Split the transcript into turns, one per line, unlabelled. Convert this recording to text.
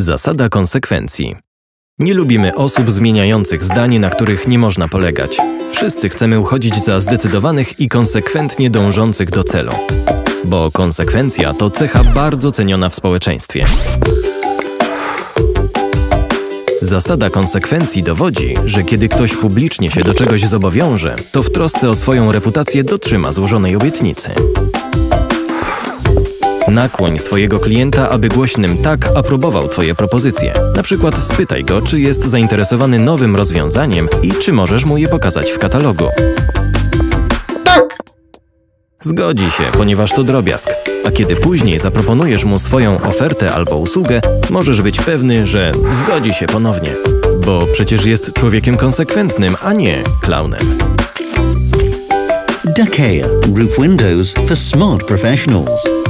Zasada konsekwencji. Nie lubimy osób zmieniających zdanie, na których nie można polegać. Wszyscy chcemy uchodzić za zdecydowanych i konsekwentnie dążących do celu. Bo konsekwencja to cecha bardzo ceniona w społeczeństwie. Zasada konsekwencji dowodzi, że kiedy ktoś publicznie się do czegoś zobowiąże, to w trosce o swoją reputację dotrzyma złożonej obietnicy. Nakłoń swojego klienta, aby głośnym tak aprobował Twoje propozycje. Na przykład spytaj go, czy jest zainteresowany nowym rozwiązaniem i czy możesz mu je pokazać w katalogu.
Tak!
Zgodzi się, ponieważ to drobiazg. A kiedy później zaproponujesz mu swoją ofertę albo usługę, możesz być pewny, że zgodzi się ponownie. Bo przecież jest człowiekiem konsekwentnym, a nie klaunem.
Dakea Roof Windows for smart professionals.